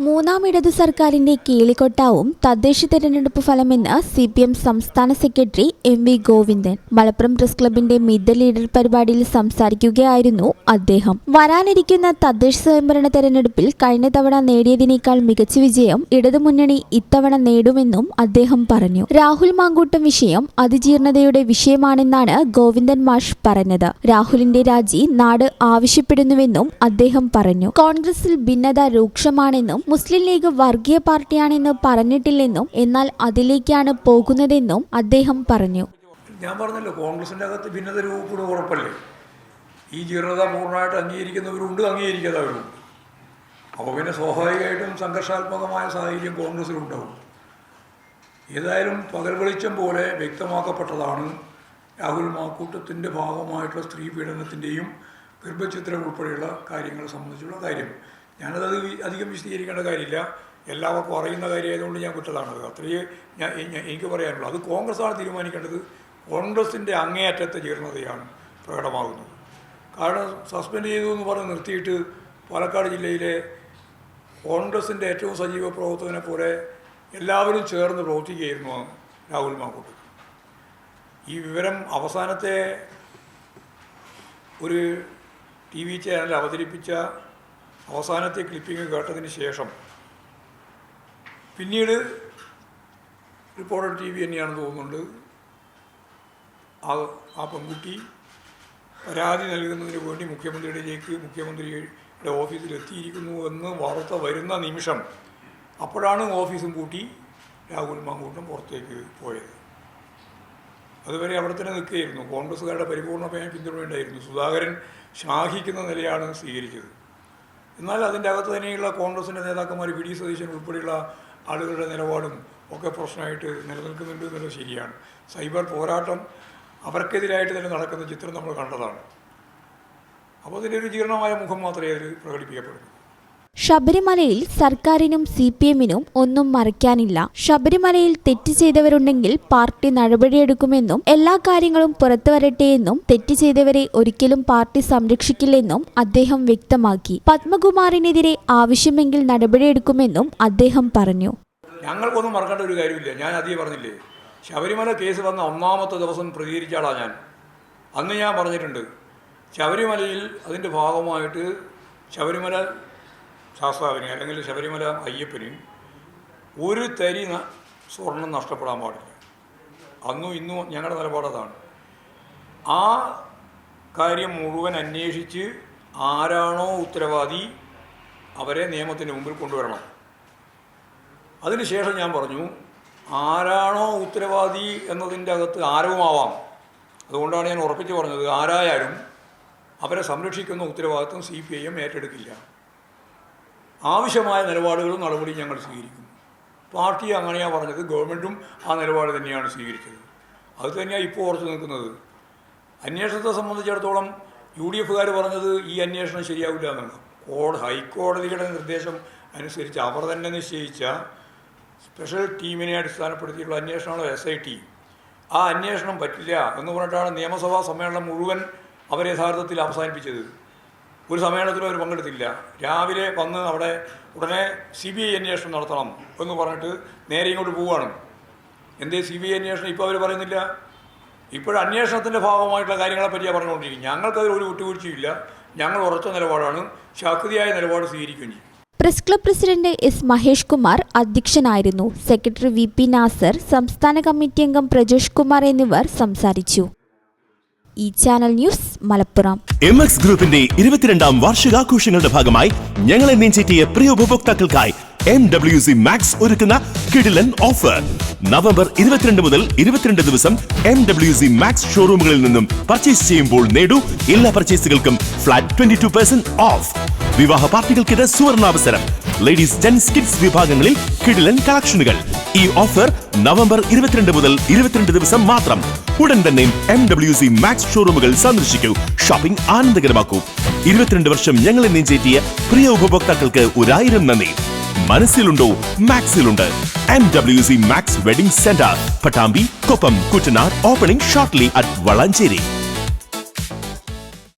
മൂന്നാം ഇടതു സർക്കാരിന്റെ കീളിക്കൊട്ടാവും തദ്ദേശ തെരഞ്ഞെടുപ്പ് ഫലമെന്ന് സി പി എം സംസ്ഥാന secretary M V Govindan. Malappuram press ക്ലബിന്റെ മിഡ് ലീഡർ പരിപാടിയിൽ സംസാരിക്കുകയായിരുന്നു അദ്ദേഹം. വരാനിരിക്കുന്ന തദ്ദേശ സ്വയംഭരണ തെരഞ്ഞെടുപ്പിൽ കഴിഞ്ഞ തവണ നേടിയതിനേക്കാൾ മികച്ച വിജയം ഇടതുമുന്നണി ഇത്തവണ നേടുമെന്നും അദ്ദേഹം പറഞ്ഞു. രാഹുൽ മാങ്കൂട്ടം വിഷയം അതിജീർണതയുടെ വിഷയമാണെന്നാണ് ഗോവിന്ദൻ മാഷ് പറഞ്ഞത്. രാഹുലിന്റെ രാജി നാട് ആവശ്യപ്പെടുന്നുവെന്നും അദ്ദേഹം പറഞ്ഞു. കോൺഗ്രസിൽ ഭിന്നത രൂക്ഷമാണെന്നും മുസ്ലിം ലീഗ് വർഗീയ പാർട്ടിയാണെന്ന് പറഞ്ഞിട്ടില്ലെന്നും എന്നാൽ അതിലേക്കാണ് പോകുന്നതെന്നും അദ്ദേഹം പറഞ്ഞു. ഞാൻ പറഞ്ഞല്ലോ കോൺഗ്രസിന്റെ അകത്ത് ഭിന്നത രൂപപ്പെടുക ഉറപ്പല്ലേ? ഈ ജീർണത പൂർണമായിട്ട് അംഗീകരിക്കുന്നവരുണ്ട് അംഗീകരിക്കാത്തവരുണ്ട്. അപ്പോൾ പിന്നെ സ്വാഭാവികമായിട്ടും സംഘർഷാത്മകമായ സാഹചര്യം കോൺഗ്രസ്സിലുണ്ടാവും ഏതായാലും പകൽ വെളിച്ചം പോലെ വ്യക്തമാക്കപ്പെട്ടതാണ് രാഹുൽ മാക്കൂട്ടത്തിന്റെ ഭാഗമായിട്ടുള്ള സ്ത്രീ പീഡനത്തിന്റെയും ഗർഭചിത്രം ഉൾപ്പെടെയുള്ള കാര്യങ്ങളെ സംബന്ധിച്ചുള്ള കാര്യം. ഞാനത് അധികം വിശദീകരിക്കേണ്ട കാര്യമില്ല. എല്ലാവർക്കും അറിയുന്ന കാര്യമായതുകൊണ്ട് ഞാൻ കുറ്റതാണത്. അത്രയേ ഞാൻ- എനിക്ക് പറയാനുള്ളൂ. അത് കോൺഗ്രസ്സാണ് തീരുമാനിക്കേണ്ടത്. കോൺഗ്രസിന്റെ അങ്ങേയറ്റത്തെ ജീർണതയാണ് പ്രകടമാകുന്നത്. കാരണം സസ്പെൻഡ് ചെയ്തു എന്ന് പറഞ്ഞ് നിർത്തിയിട്ട് പാലക്കാട് ജില്ലയിലെ കോൺഗ്രസിന്റെ ഏറ്റവും സജീവ പ്രവർത്തകനെ പോലെ എല്ലാവരും ചേർന്ന് പ്രവർത്തിക്കുകയായിരുന്നു രാഹുൽ മാക്കൂട്ട് ഈ വിവരം അവസാനത്തെ ഒരു ടി വി ചാനൽ അവതരിപ്പിച്ച അവസാനത്തെ ക്ലിപ്പിംഗ് കേട്ടതിന് ശേഷം പിന്നീട് റിപ്പോർട്ടർ ടി വി തന്നെയാണെന്ന് തോന്നുന്നുണ്ട്. ആ ആ പെൺകുട്ടി പരാതി നൽകുന്നതിന് വേണ്ടി മുഖ്യമന്ത്രിയുടെയിലേക്ക് മുഖ്യമന്ത്രിയുടെ ഓഫീസിൽ എത്തിയിരിക്കുന്നു എന്ന് വാർത്ത വരുന്ന നിമിഷം അപ്പോഴാണ് ഓഫീസും പൂട്ടി രാഹുൽ മാങ്കൂട്ടം പുറത്തേക്ക് പോയത്. അതുവരെ അവിടെ തന്നെ നിൽക്കുകയായിരുന്നു. കോൺഗ്രസ്സുകാരുടെ പരിപൂർണമായ പിന്തുണയുണ്ടായിരുന്നു. സുധാകരൻ ശ്ലാഘിക്കുന്ന നിലയാണ് സ്വീകരിച്ചത്. എന്നാൽ അതിന്റെ അകത്ത് തന്നെയുള്ള കോൺഗ്രസിന്റെ നേതാക്കന്മാർ വി ഡി സതീശൻ ഉൾപ്പെടെയുള്ള ആളുകളുടെ നിലപാടും ഒക്കെ പ്രശ്നമായിട്ട് നിലനിൽക്കുന്നുണ്ട് എന്നുള്ളത് ശരിയാണ്. സൈബർ പോരാട്ടം അവർക്കെതിരായിട്ട് തന്നെ നടക്കുന്ന ചിത്രം നമ്മൾ കണ്ടതാണ്. അപ്പോൾ അതിന്റെ ഒരു ജീർണമായ മുഖം മാത്രമേ അതിൽ പ്രകടിപ്പിക്കപ്പെടുന്നു. ശബരിമലയിൽ സർക്കാരിനും സി പി എമ്മിനും ഒന്നും മറയ്ക്കാനില്ല. ശബരിമലയിൽ തെറ്റ് ചെയ്തവരുണ്ടെങ്കിൽ പാർട്ടി നടപടിയെടുക്കുമെന്നും എല്ലാ കാര്യങ്ങളും പുറത്തു വരട്ടെയെന്നും തെറ്റ് ചെയ്തവരെ ഒരിക്കലും പാർട്ടി സംരക്ഷിക്കില്ലെന്നും അദ്ദേഹം വ്യക്തമാക്കി. പത്മകുമാറിനെതിരെ ആവശ്യമെങ്കിൽ നടപടിയെടുക്കുമെന്നും അദ്ദേഹം പറഞ്ഞു. ഞങ്ങൾക്കൊന്നും മറക്കേണ്ട ഒരു കാര്യമില്ല. ഞാൻ അധികം പറഞ്ഞില്ലേ ശബരിമല കേസ് വന്ന ഒന്നാമത്തെ ദിവസം പ്രതികരിച്ച ഞാൻ. അന്ന് ഞാൻ പറഞ്ഞിട്ടുണ്ട് ശബരിമലയിൽ അതിന്റെ ഭാഗമായിട്ട് ശബരിമല ശാസ്താവിന് അല്ലെങ്കിൽ ശബരിമല അയ്യപ്പനെയും ഒരു തരി സ്വർണം നഷ്ടപ്പെടാൻ പാടില്ല. അന്നും ഇന്നും ഞങ്ങളുടെ നിലപാട് അതാണ്. ആ കാര്യം മുഴുവൻ അന്വേഷിച്ച് ആരാണോ ഉത്തരവാദി അവരെ നിയമത്തിന് മുമ്പിൽ കൊണ്ടുവരണം. അതിനുശേഷം ഞാൻ പറഞ്ഞു ആരാണോ ഉത്തരവാദി എന്നതിന്റെ അകത്ത് ആരവുമാവാം. അതുകൊണ്ടാണ് ഞാൻ ഉറപ്പിച്ച് പറഞ്ഞത് ആരായാലും അവരെ സംരക്ഷിക്കുന്ന ഉത്തരവാദിത്വം സി പി ഐ എം ഏറ്റെടുക്കില്ല. ആവശ്യമായ നിലപാടുകളും നടപടിയും ഞങ്ങൾ സ്വീകരിക്കും. പാർട്ടി അങ്ങനെയാണ് പറഞ്ഞത്. ഗവൺമെന്റും ആ നിലപാട് തന്നെയാണ് സ്വീകരിച്ചത്. അത് തന്നെയാണ് ഇപ്പോൾ ഓർത്ത് നിൽക്കുന്നത്. അന്വേഷണത്തെ സംബന്ധിച്ചിടത്തോളം യു ഡി എഫുകാർ പറഞ്ഞത് ഈ അന്വേഷണം ശരിയാവില്ല എന്നാണ്. കോട ഹൈക്കോടതിയുടെ നിർദ്ദേശം അനുസരിച്ച് അവർ തന്നെ നിശ്ചയിച്ച സ്പെഷ്യൽ ടീമിനെ അടിസ്ഥാനപ്പെടുത്തിയിട്ടുള്ള അന്വേഷണമാണ് എസ് ഐ ടി. ആ അന്വേഷണം പറ്റില്ല എന്ന് പറഞ്ഞിട്ടാണ് നിയമസഭാ സമ്മേളനം മുഴുവൻ അവർ യഥാർത്ഥത്തിൽ അവസാനിപ്പിച്ചത്. ഒരു സമ്മേളനത്തിലും അവർ പങ്കെടുത്തില്ല. രാവിലെ വന്ന് അവിടെ ഉടനെ സി ബി ഐ അന്വേഷണം നടത്തണം എന്ന് പറഞ്ഞിട്ട് നേരെ ഇങ്ങോട്ട് പോവുകയാണ് എന്തേ സി ബി ഐ അന്വേഷണം ഇപ്പോൾ അവർ പറയുന്നില്ല? ഇപ്പോഴും അന്വേഷണത്തിന്റെ ഭാഗമായിട്ടുള്ള കാര്യങ്ങളെ പറ്റിയാണ് പറഞ്ഞുകൊണ്ടിരിക്കും ഞങ്ങൾക്കതിൽ ഒരു വിട്ടുവീഴ്ചയില്ല. ഞങ്ങൾ ഉറച്ച നിലപാടാണ്. ശാക്തിയായ നിലപാട് സ്വീകരിക്കുകയും ചെയ്യും. Press club president S Mahesh Kumar അധ്യക്ഷനായിരുന്നു. സെക്രട്ടറി വി പി നാസർ സംസ്ഥാന കമ്മിറ്റി അംഗം പ്രജേഷ് കുമാർ എന്നിവർ സംസാരിച്ചു. ഈ channel news Malappuram. M X ഗ്രൂപ്പിന്റെ ഇരുപത്തിരണ്ടാം വാർഷികാഘോഷങ്ങളുടെ ഭാഗമായി ഞങ്ങളെ നീഞ്ചേറ്റിയ പ്രിയ ഉപഭോക്താക്കൾക്കായി എം ഡബ്ല്യു സി മാക്സ് ഒരുക്കുന്ന കിടിലൻ ഓഫർ നവംബർ ഇരുപത്തിരണ്ട് മുതൽ ഇരുപത്തിരണ്ട് ദിവസം എം ഡബ്ല്യു സി മാക്സ് ഷോറൂമുകളിൽ നിന്നും പർച്ചേസ് ചെയ്യുമ്പോൾ നേടൂ എല്ലാ പർച്ചേസുകൾക്കും flat twenty two percent off വിവാഹ പാർട്ടികൾക്കിത് സുവർണാവസരം. ലേഡീസ് ജെന്റ്സ് കിഡ്സ് വിഭാഗങ്ങളിൽ കിടിലൻ കളക്ഷനുകൾ ഈ ഓഫർ നവംബർ ഇരുപത്തിരണ്ട് മുതൽ ഇരുപത്തിരണ്ട് ദിവസം മാത്രം. ഉടൻ തന്നെ എം ഡബ്ല്യു സി മാക്സ് ഷോറൂമുകൾ സന്ദർശിക്കൂ. ഷോപ്പിംഗ് ആനന്ദകരമാക്കൂ. ഇരുപത്തിരണ്ട് വർഷം ഞങ്ങളെ നെഞ്ചേറ്റിയ പ്രിയ ഉപഭോക്താക്കൾക്ക് ഒരായിരം നന്ദി. മനസ്സിലുണ്ടോ? മാക്സിലുണ്ട് M W C max wedding centre Pattambi Koppam Kuttanad opening shortly at Valanchery